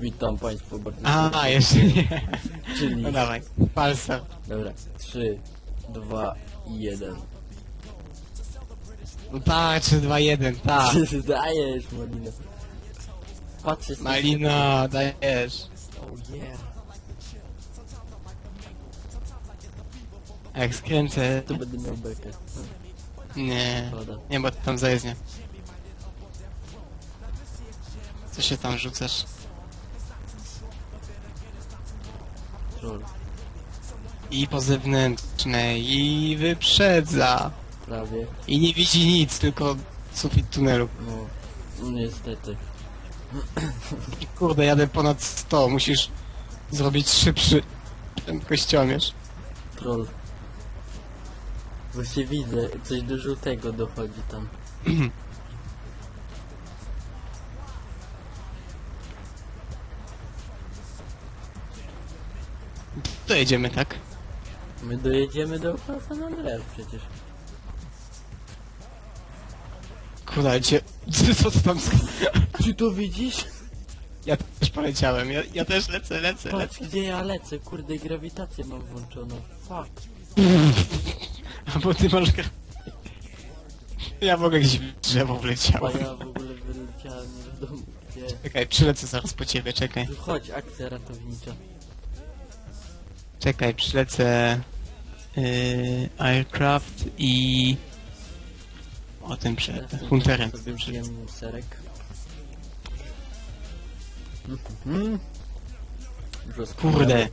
Witam Państwa bardzo A, serdecznie. jeszcze nie. Czyli... No dawaj, palca. Dobra, 3, 2 i 1. No tak, 3, 2, 1, tak. Dajesz, Malina. Patrzę sobie- Malina, dajesz. Oh yeah. A Jak skręcę... To będę miał bekę. Nie, Szkoda. nie, bo tam zajezdnie. Co się tam rzucasz? Troll. I po zewnętrznej, i wyprzedza. Prawie. I nie widzi nic, tylko sufit tunelu. No. No niestety. I kurde, jadę ponad 100, musisz zrobić szybszy prędkościomierz. Troll. Właśnie widzę, coś do żółtego dochodzi tam. To jedziemy, tak? My dojedziemy do San Andreas przecież. Kurde, cię... Co to tam... sk- Czy to widzisz? Ja też poleciałem, ja, ja też lecę, lecę, lecę. Patrz gdzie ja lecę, kurde grawitację mam włączoną. Fuck. A bo ty masz... gra- Ja mogę gdzieś w drzewo A wleciałem. ja w ogóle wyleciałem nie wiadomo gdzie. Czekaj, przylecę zaraz po ciebie, czekaj. Chodź, akcja ratownicza. Czekaj, przylecę... Yy, aircraft i... O tym przed... Hunterem. sobie serek. Mhm. Kurde.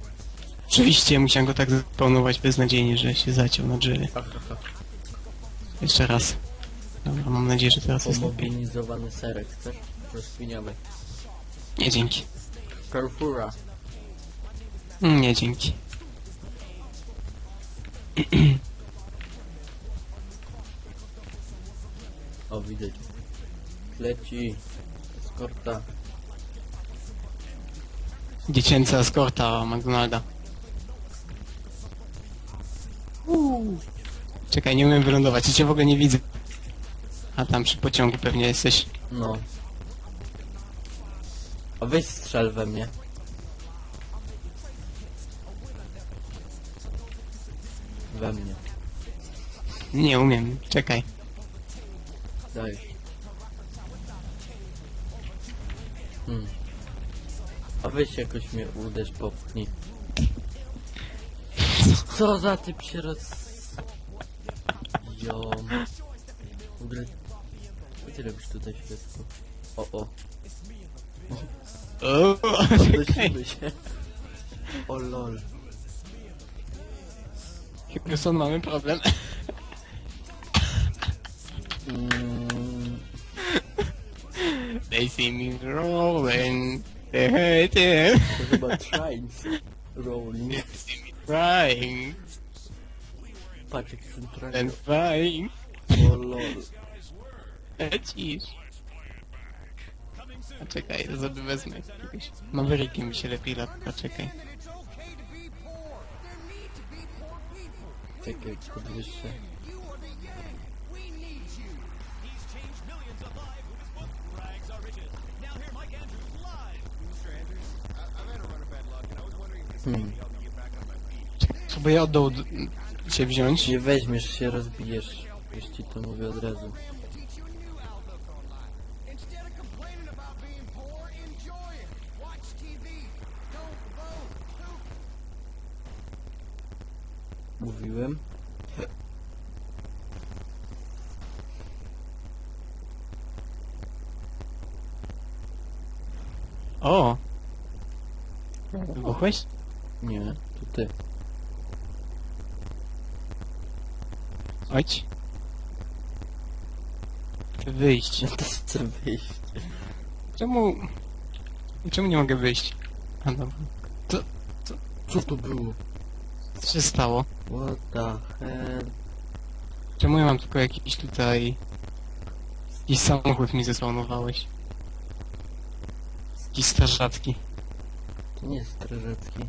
Oczywiście musiałem go tak zaplanować beznadziejnie, że się zaciął na drzewie. Ha, ha, ha. Jeszcze raz. Dobra, mam nadzieję, że teraz jest lepiej. Serek, chcesz? Rozpiniamy. Nie dzięki. Carrefoura. Nie dzięki. O, widać. Leci. Eskorta. Dziecięca eskorta McDonalda. Uuu. Czekaj, nie umiem wylądować, ja cię w ogóle nie widzę. A tam przy pociągu pewnie jesteś. No. A weź strzel we mnie. We mnie. Nie umiem, czekaj. Daj. Hmm. A weź jakoś mnie uderz, popchnij. Co za typ się roz... Jom. W ogóle... Co ty robisz tutaj w środku? O, o. O, czekaj. Podnosimy się. O lol. Wilson, mamy problem. They see me rolling. They hate it. to chyba trains rolling. They see me crying Patrz jak centralnie. and flying. O lol. Lecisz. A czekaj, to sobie wezmę jakiegoś. Maverickiem mi się lepiej lata, czekaj. Czekaj, podwyższę. Hmm. Chyba ja oddał d- cię wziąć. Nie weźmiesz się, rozbijesz. Już ci to mówię od razu. Mówiłem. O! Wybuchłeś? Nie, to ty. Chodź. Chcę wyjść. Ja też chcę wyjść. Czemu... Czemu nie mogę wyjść? A dobra. Co to było? Co się stało? What the hell? Czemu ja mam tylko jakiś tutaj... Jakiś samochód mi zesłonowałeś? Jakiś strażacki. To nie jest strażacki.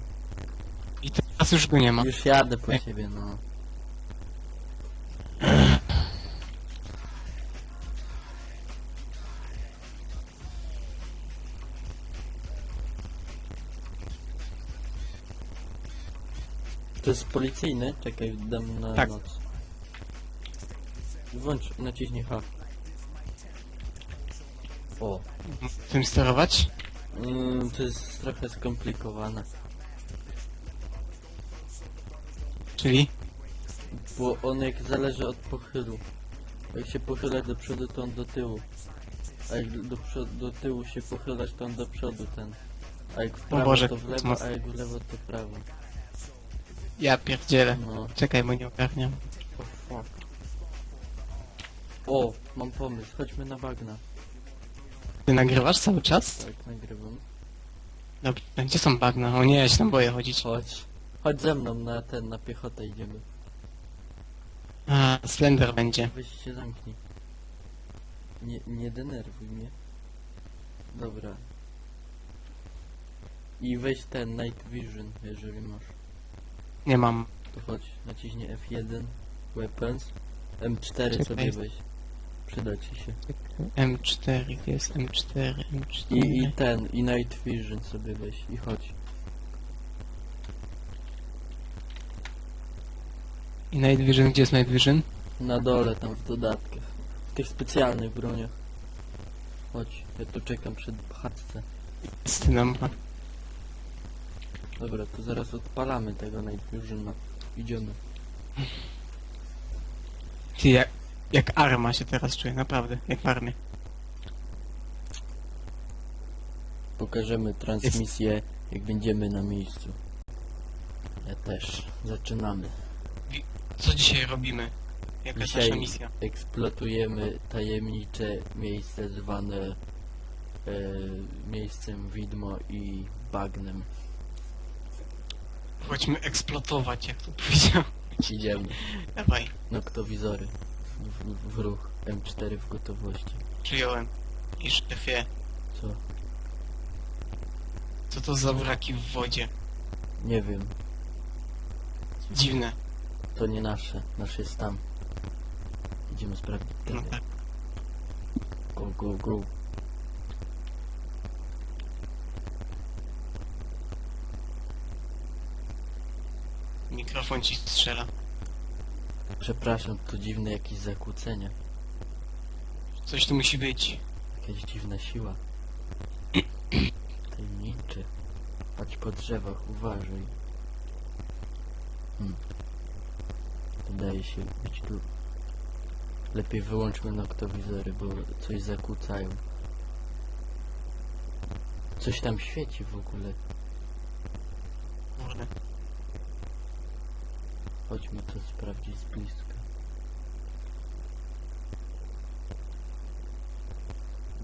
I teraz już go nie ma. Już jadę po Ej. ciebie, no. To jest policyjny? Czekaj, dam na Tak. noc. Włącz, naciśnij H. O, Tym sterować? mm, to jest trochę skomplikowane. Czyli? Bo on jak zależy od pochylu. Jak się pochylać do przodu, to on do tyłu. A jak do, przodu, do tyłu się pochylać, to on do przodu ten. A jak w prawo, Boże, to w to lewo, mocno. a jak w lewo, to w prawo. Ja pierdzielę. No, Czekaj, bo nie ogarniam. o mam pomysł, chodźmy na bagna. Ty nagrywasz cały czas? Tak, nagrywam. Dobrze. Gdzie są bagna? O nie, ja się tam boję chodzić. Chodź. Chodź ze mną na ten, na piechotę idziemy. A, Slender będzie. Weź się zamknij. Nie, nie denerwuj mnie. Dobra. I weź ten Night Vision, jeżeli masz. Nie mam. To chodź, naciśnij F1, Weapons, M4 Czekaj. sobie weź. Przyda ci się. M4, gdzie jest M4, M4. I, I ten, i Night Vision sobie weź i chodź. I Night Vision, gdzie jest Night Vision? Na dole tam w dodatkach. W tych specjalnych broniach. Chodź, ja tu czekam przy chatce. Jest dobra. Dobra, to zaraz odpalamy tego Visiona. Idziemy. Ty, jak, jak arma się teraz czuję, naprawdę, jak w armii. Pokażemy transmisję, jak będziemy na miejscu. Ja też. Zaczynamy. Co dzisiaj robimy? Jaka jest Dzisiaj- nasza misja? Eksploatujemy tajemnicze miejsce zwane e, miejscem widmo i bagnem. Chodźmy eksploatować, jak to powiedział. Idziemy. Dawaj, Noktowizory. W, w, w ruch. M4 w gotowości. przyjąłem. I szefie, Co? co to za wraki w wodzie? Nie wiem. Dziwne. To nie nasze. Nasze jest tam. Idziemy sprawdzić. No tak. Go, go, go. Mikrofon ci strzela. Przepraszam, to dziwne jakieś zakłócenia. Coś tu musi być. Jakaś dziwna siła. Tajemniczy. Chodź po drzewach, uważaj. Hmm. Wydaje się być tu. Lepiej wyłączmy noktowizory, bo coś zakłócają. Coś tam świeci w ogóle. Kurde. Chodźmy to sprawdzić z bliska.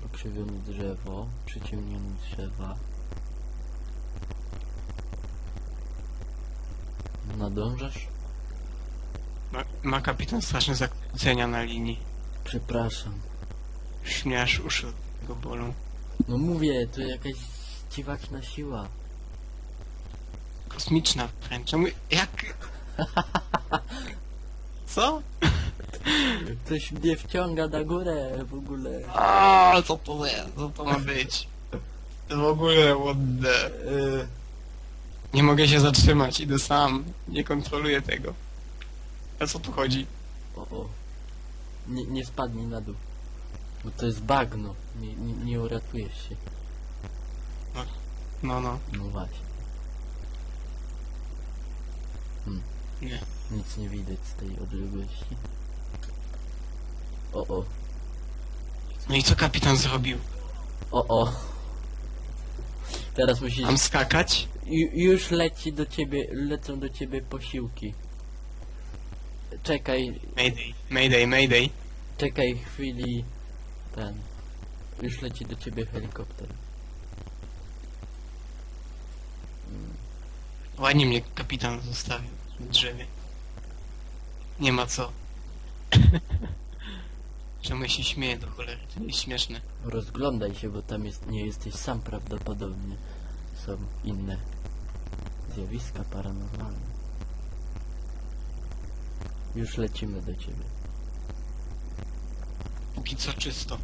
Pokrzywione drzewo, przyciemnione drzewa. Nadążasz? Ma, ma kapitan straszne zakłócenia na linii. Przepraszam. Śmiasz uszy go bolą. No mówię, to jakaś dziwaczna siła. Kosmiczna wręcz. Czemu... Jak... Co? Coś mnie wciąga na górę w ogóle. A, co to jest? Co to ma być? To w ogóle ładne. E, Nie mogę się zatrzymać, idę sam. Nie kontroluję tego. A co tu chodzi? o, o. Nie, nie spadnij na dół. Bo to jest bagno. Nie, nie, nie uratujesz się. No, no. No właśnie. Hmm. Nie. Nic nie widać z tej odległości. O, o. No i co kapitan zrobił? O, o. Teraz musisz... Mam skakać? Ju, już leci do ciebie, lecą do ciebie posiłki. Czekaj, Mayday, mayday, mayday. czekaj chwili. Ten. Już leci do ciebie helikopter. Ładnie mnie kapitan zostawił w drzewie. Nie ma co. Czemu się śmieje do cholery? To jest śmieszne. Rozglądaj się, bo tam jest, nie jesteś sam prawdopodobnie. Są inne zjawiska paranormalne. Już lecimy do ciebie. Póki co czysto.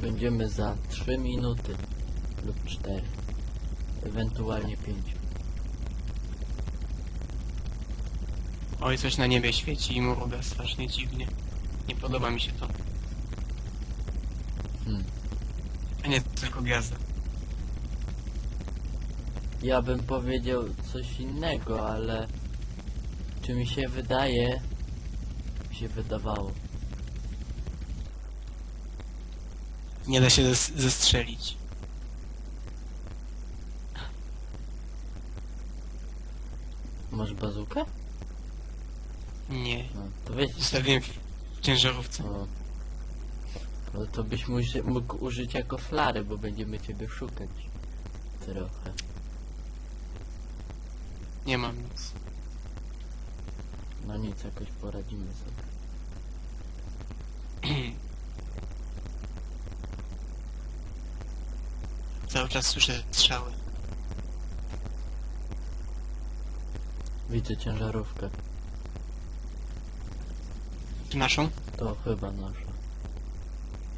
Będziemy za 3 minuty lub 4. Ewentualnie 5. Oj, coś na niebie świeci i mruga strasznie dziwnie. Nie podoba mi się to. Hmm. A nie, tylko gwiazda. Ja bym powiedział coś innego, ale czy mi się wydaje, mi się wydawało. Nie da się zes- zestrzelić. Masz bazukę? Nie. No, to weź. Zostawiłem w ciężarówce. O. No to byś musi- mógł użyć jako flary, bo będziemy ciebie szukać. Trochę. Nie mam nic. No nic, jakoś poradzimy sobie. Cały czas słyszę strzały. Widzę ciężarówkę. Czy naszą? To chyba nasza.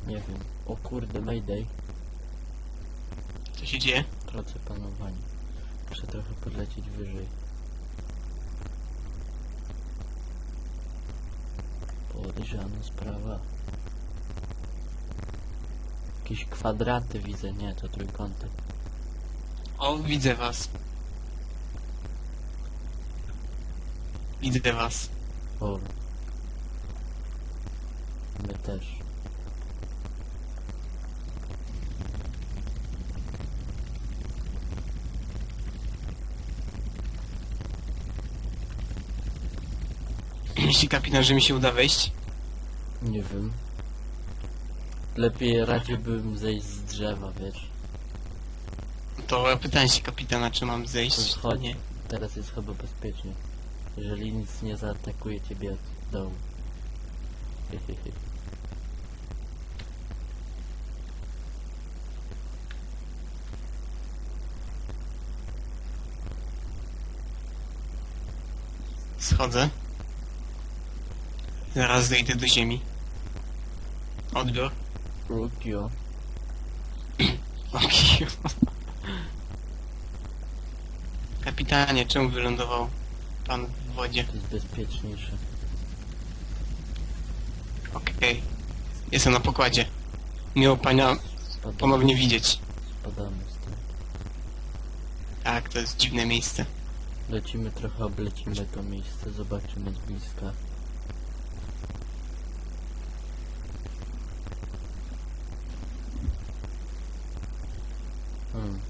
Nie wiem. O kurde, Mayday. Co się dzieje? Tracę panowanie. Muszę trochę podlecieć wyżej. Podejrzana sprawa. Jakieś kwadraty widzę, nie, to trójkąty. O, widzę was. Widzę was. O. My też. Myśli kapitan, że mi się uda wejść? Nie wiem. Lepiej radziłbym zejść z drzewa, wiesz. To pytałem się kapitana, czy mam zejść, czy chodź. nie. Teraz jest chyba bezpiecznie. Jeżeli nic nie zaatakuje ciebie od dołu. Schodzę. Zaraz zejdę do ziemi. Odbiór. Rukio. Okej. Kapitanie, czemu wylądował pan w wodzie? To jest bezpieczniejsze. Okej. Jestem na pokładzie. Miło pana Spadamy, ponownie widzieć. spadamy stąd. Tak, to jest dziwne miejsce. Lecimy trochę, oblecimy to miejsce, zobaczymy z bliska. Hmm.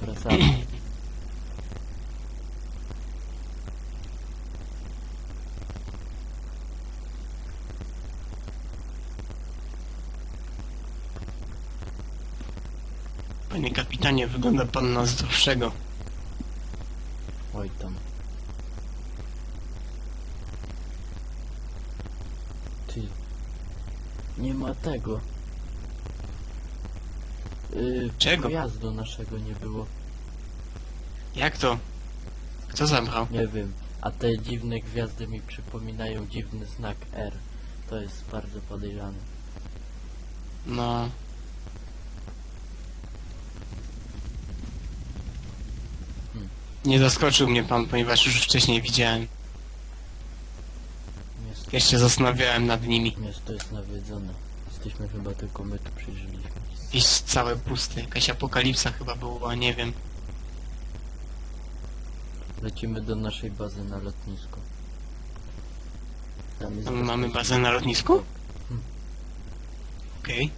Wracamy. Panie kapitanie, wygląda pan na zdrowszego. Oj tam. Ty. Nie ma tego. Yy, Czego? Pojazdu naszego nie było. Jak to? Kto zabrał? Nie wiem. A te dziwne gwiazdy mi przypominają dziwny znak R. To jest bardzo podejrzane. No... Nie zaskoczył mnie pan, ponieważ już wcześniej widziałem. Ja się zastanawiałem nad nimi. miasto jest nawiedzone. Jesteśmy chyba tylko my tu przyjrzeliśmy. Jakieś całe puste, jakaś apokalipsa chyba była, nie wiem. Lecimy do naszej bazy na lotnisku. Tam jest My mamy bazę na lotnisku? Okej.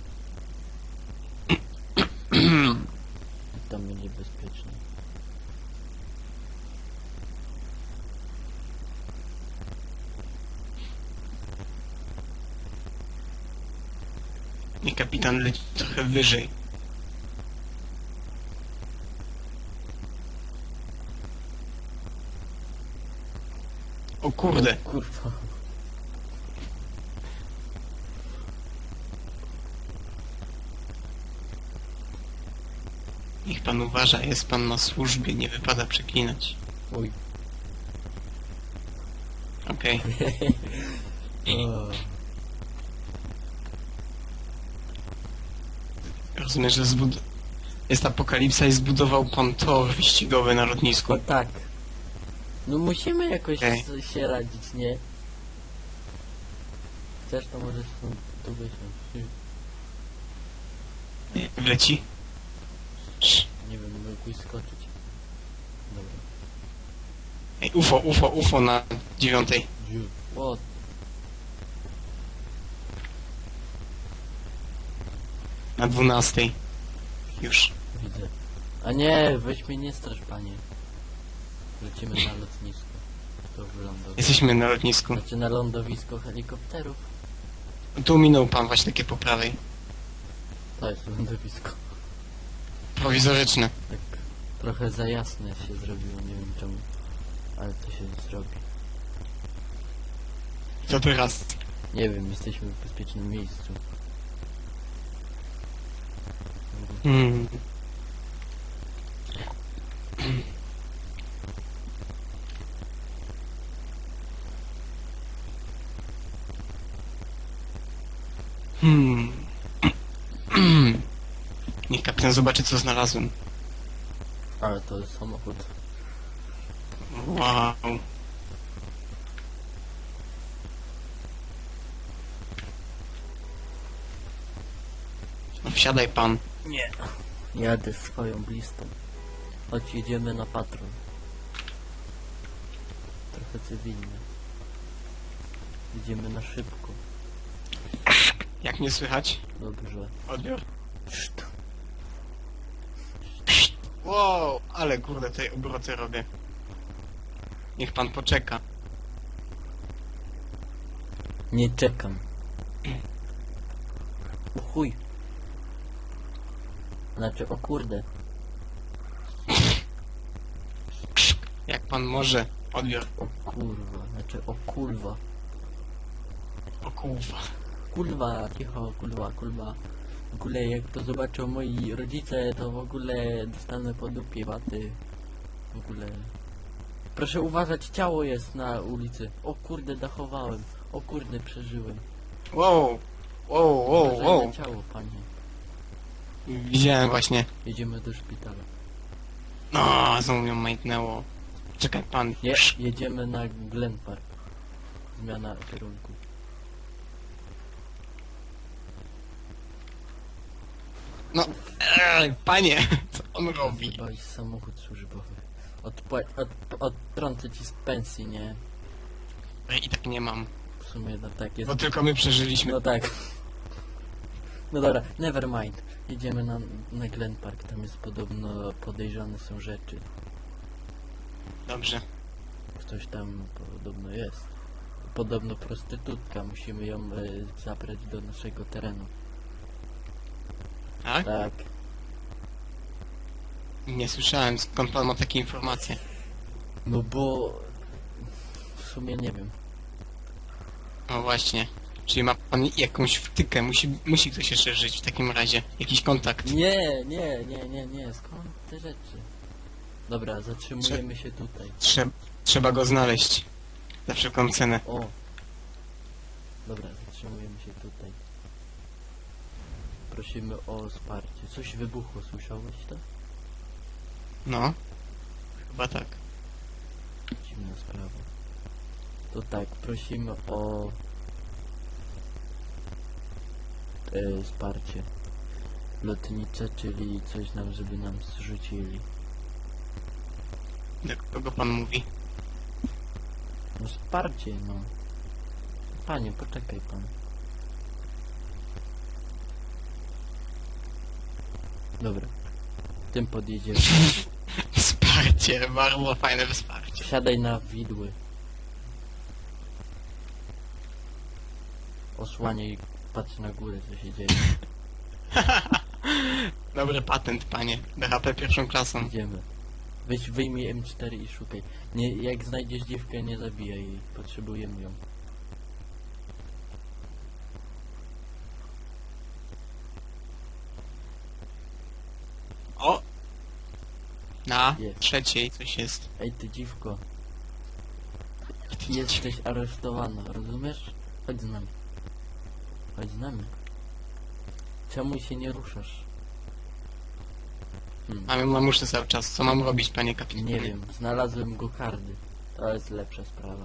Tam będzie bezpiecznie. I kapitan leci trochę wyżej. O kurde, Kurwa. niech pan uważa, jest pan na służbie, nie wypada przeklinać. Oj. Okej. O. Rozumiem, że zbud... jest apokalipsa i zbudował pan tor wyścigowy na lotnisku. O tak. No musimy jakoś Okej. s- się radzić, nie? Chcesz, to możesz tu, tu wysiąść. Wleci? Sz. Nie wiem, mógłbyś skoczyć. Dobra. Ej, UFO, UFO, UFO na dziewiątej. O, Na dwunastej. Już. widzę. A nie, weź mnie nie strasz, panie. Lecimy na lotnisko. To wygląda. Jesteśmy na lotnisku. Znaczy na lądowisko helikopterów. Tu minął pan właśnie takie po prawej. To jest lądowisko. Prowizoryczne. Tak trochę za jasne się zrobiło, nie wiem czemu. Ale to się zrobi. To teraz. Nie wiem, jesteśmy w bezpiecznym miejscu. Hmm. Hmm. Niech kapitan zobaczy co znalazłem. Ale to jest samochód. Wow. Wsiadaj pan. Nie. Jadę swoją blistą. Chodź, jedziemy na patrol. Trochę cywilnie. Jedziemy na szybko. Jak mnie słychać? Dobrze. Odbiór. Szt. Wow, ale kurde tej obroty robię. Niech pan poczeka. Nie czekam. O chuj. Znaczy, o kurde. Jak pan może. Odbiór. O kurwa. Znaczy, o kurwa. O kurwa. Kurwa, cicho, kurwa, kurwa. W ogóle jak to zobaczą moi rodzice, to w ogóle dostanę po dupie waty. W ogóle. Proszę uważać, ciało jest na ulicy. O kurde, dachowałem. O kurde, przeżyłem. Wow. Wow, wow, Uważaj wow. na ciało, panie. Widziałem właśnie. Jedziemy do szpitala. No, znowu mnie majtnęło. Czekaj pan. Nie, jedziemy na Glen Park. Zmiana kierunku. No, ej, panie, co on robi? Chyba jest samochód służbowy. Odpła- od, odtrącę ci z pensji, nie? Ej, I tak nie mam. W sumie no tak jest. Bo tylko my przeżyliśmy. No tak. No dobra, never mind. Jedziemy na, na Glen Park, tam jest podobno podejrzane są rzeczy. Dobrze. Ktoś tam podobno jest. Podobno prostytutka, musimy ją e, zabrać do naszego terenu. Tak? Tak. Nie słyszałem, skąd pan ma takie informacje? No bo... W sumie nie wiem. No właśnie. Czyli ma pan jakąś wtykę, musi, musi ktoś jeszcze żyć w takim razie. Jakiś kontakt. Nie, nie, nie, nie, nie, skąd te rzeczy? Dobra, zatrzymujemy się tutaj. Trzeba, trzeba go znaleźć. Za wszelką cenę. O! Dobra, zatrzymujemy się tutaj. Prosimy o wsparcie. Coś wybuchło, słyszałeś to? No. Chyba tak. Dziwna sprawa. To tak, prosimy o e, wsparcie lotnicze, czyli coś nam, żeby nam zrzucili. Do kogo pan mówi? No wsparcie, no. Panie, poczekaj pan. Dobra. Tym podjedziemy. Wsparcie, bardzo fajne wsparcie. Siadaj na widły. Osłaniaj, patrz na górę, co się dzieje. Dobry patent, panie. BHP pierwszą klasą. Idziemy. Weź, wyjmij M4 i szukaj. Nie, jak znajdziesz dziewkę, nie zabijaj jej. Potrzebujemy ją. O! Na Jest. trzeciej coś jest. Ej, ty dziwko. Jesteś aresztowana, rozumiesz? Chodź z nami. Chodź z nami. Czemu się nie ruszasz? Hmm. Mam mamuszę cały czas. Co mam robić, panie kapitanie? Nie wiem, znalazłem go kardy. To jest lepsza sprawa.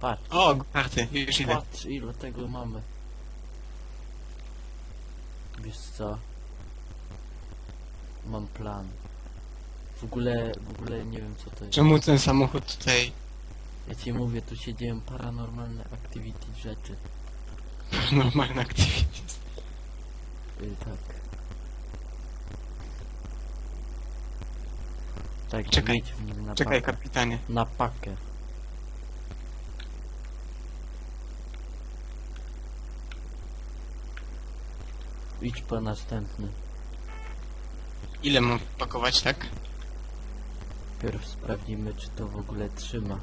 Patrz, O, karty, już idę. patrz ile tego mamy. Wiesz co? Mam plan. W ogóle, w ogóle nie wiem co to jest. Czemu ten samochód tutaj Ja ci mówię, tu się dzieją paranormalne activity rzeczy. normalna activity? Y, tak. Tak, Czekaj, na Czekaj, pakę. kapitanie. Na pakę. Idź po następny. Ile mam wpakować, tak? Pierw sprawdzimy, czy to w ogóle trzyma.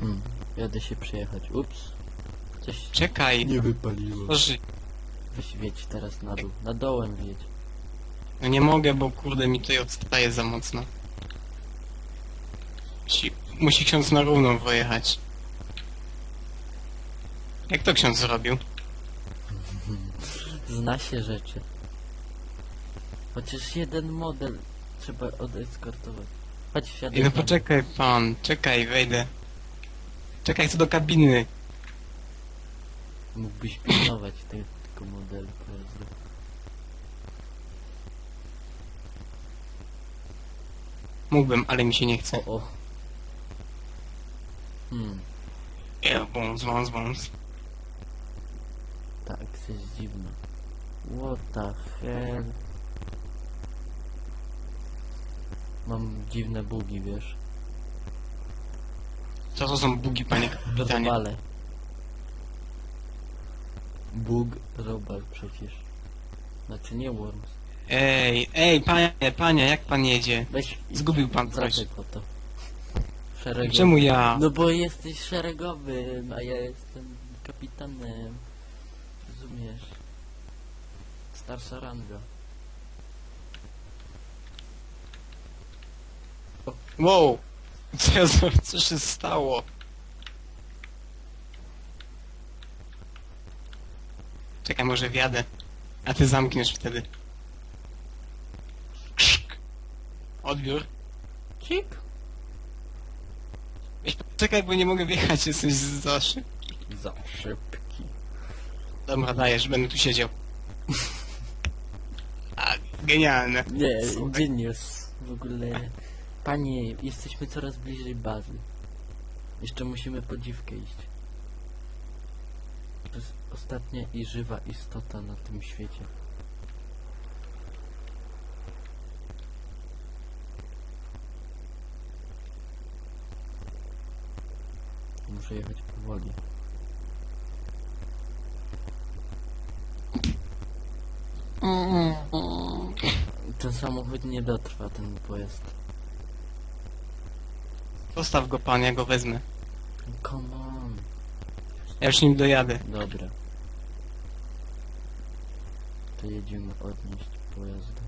Hmm, jadę się przejechać. Ups. Coś Czekaj. nie wypaliło. Boże, Weź wiedź teraz na dół. Na dołem wiedź. No nie mogę, bo kurde mi tutaj odstaje za mocno. Musi, musi ksiądz na równą pojechać. Jak to ksiądz zrobił? Zna się rzeczy. Chociaż jeden model trzeba odeskortować. Chodź, wsiadaj. No poczekaj pan, czekaj, wejdę. Czekaj, co do kabiny. Mógłbyś pilnować te- tego modelu pojazdu. Mógłbym, ale mi się nie chce. O, o. Hmm, Ja, bąs, bąs, bąs. ta akcja jest dziwna. What the hell? Mam dziwne bugi, wiesz? Co to są bugi, panie kapitanie? Robale. Bug robal przecież. Znaczy nie Worms. Ej, ej, panie, panie, jak pan jedzie? Weź Zgubił pan wracaj coś. po to. Szeregowy. Czemu ja? No bo jesteś szeregowym, a ja jestem kapitanem. Rozumiesz? Starsza ranga. Wow! Co, ja, zro- co się stało? Czekaj, może wjadę. A ty zamkniesz wtedy. Krzyk. Odbiór. Cik. Czekaj, bo nie mogę wjechać, jesteś za szybki. Za szybki. Dobra, dajesz, będę tu siedział. A, genialne. Nie, Słuchaj. genius. W ogóle... Panie, jesteśmy coraz bliżej bazy. Jeszcze musimy po dziwkę iść. To jest ostatnia i żywa istota na tym świecie. Muszę jechać powoli. Ten samochód nie dotrwa, ten pojazd. Postaw go pan, ja go wezmę. Come on. Ja już nim dojadę. Dobra. To jedziemy odnieść pojazdy.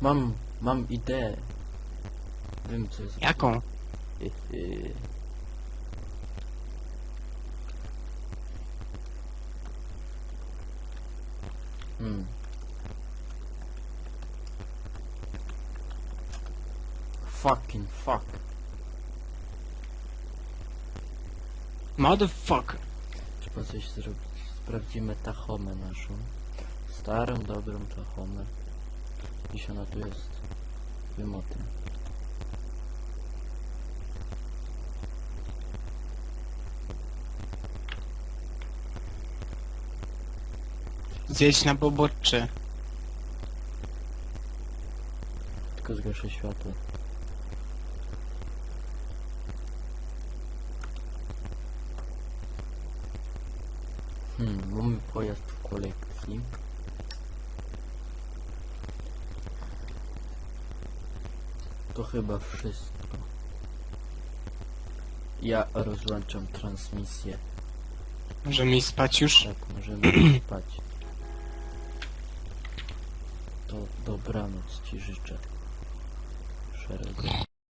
Mam, mam ideę. Wiem co jest. Jaką? Hy, hy. Hmm. Fucking fuck. Motherfucker. Trzeba coś zrobić. Sprawdzimy tachomę naszą. Starą, dobrą tachomę. Gdzieś ona tu jest. Wiem o tym. Zjedź na pobocze. Tylko zgaszę światło. Hmm, mamy pojazd w kolekcji. To chyba wszystko. Ja rozłączam transmisję. Możemy iść spać już? Tak, możemy spać. To dobranoc ci życzę. Szeregu.